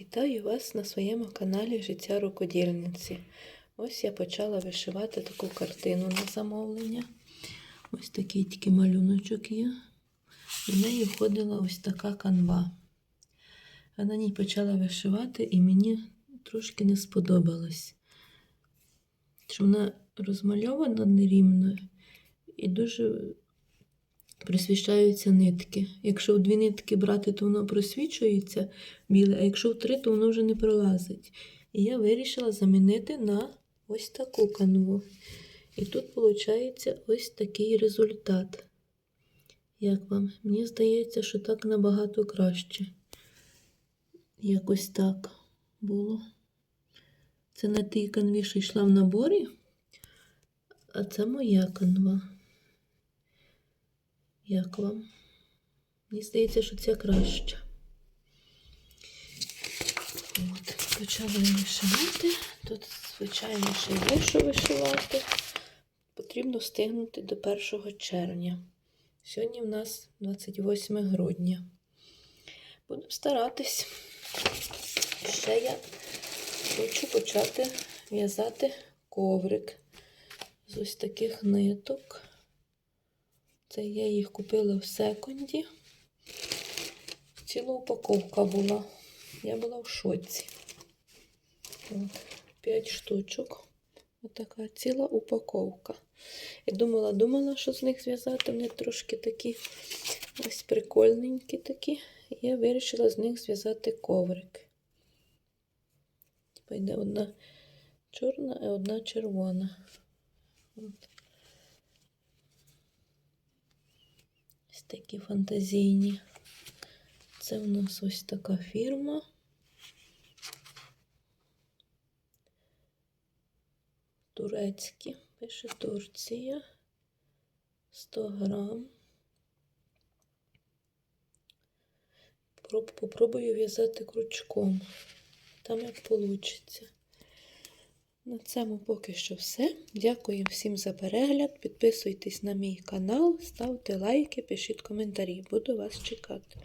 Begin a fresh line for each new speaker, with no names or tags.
Вітаю вас на своєму каналі Життя рукодільниці. Ось я почала вишивати таку картину на замовлення. Ось такий тільки малюночок є. В неї входила ось така канва. А на ній почала вишивати, і мені трошки не сподобалось. Що вона розмальована нерівно і дуже присвіщаються нитки. Якщо в дві нитки брати, то воно просвічується біле, а якщо в три, то воно вже не пролазить. І я вирішила замінити на ось таку канву. І тут виходить ось такий результат. Як вам? Мені здається, що так набагато краще. Якось так було. Це на тій канві, що йшла в наборі, а це моя канва. Як вам? Мені здається, що це краще. От, почала я вишивати. Тут, звичайно, ще є що вишивати. Потрібно встигнути до 1 червня. Сьогодні в нас 28 грудня. Будемо старатись. Ще я хочу почати в'язати коврик з ось таких ниток. Це я їх купила в секунді. Ціла упаковка була. Я була в шоці. От, 5 штучок. Отака ціла упаковка. І думала, думала, що з них зв'язати. Вони трошки такі ось прикольненькі такі. І я вирішила з них зв'язати коврик. Типа йде одна чорна, а одна червона. От. Такі фантазійні. Це у нас ось така фірма. Турецькі. Пише Турція. 100 грам. Попробую в'язати крючком. Там як вийде. На цьому поки що все. Дякую всім за перегляд. Підписуйтесь на мій канал, ставте лайки, пишіть коментарі. Буду вас чекати.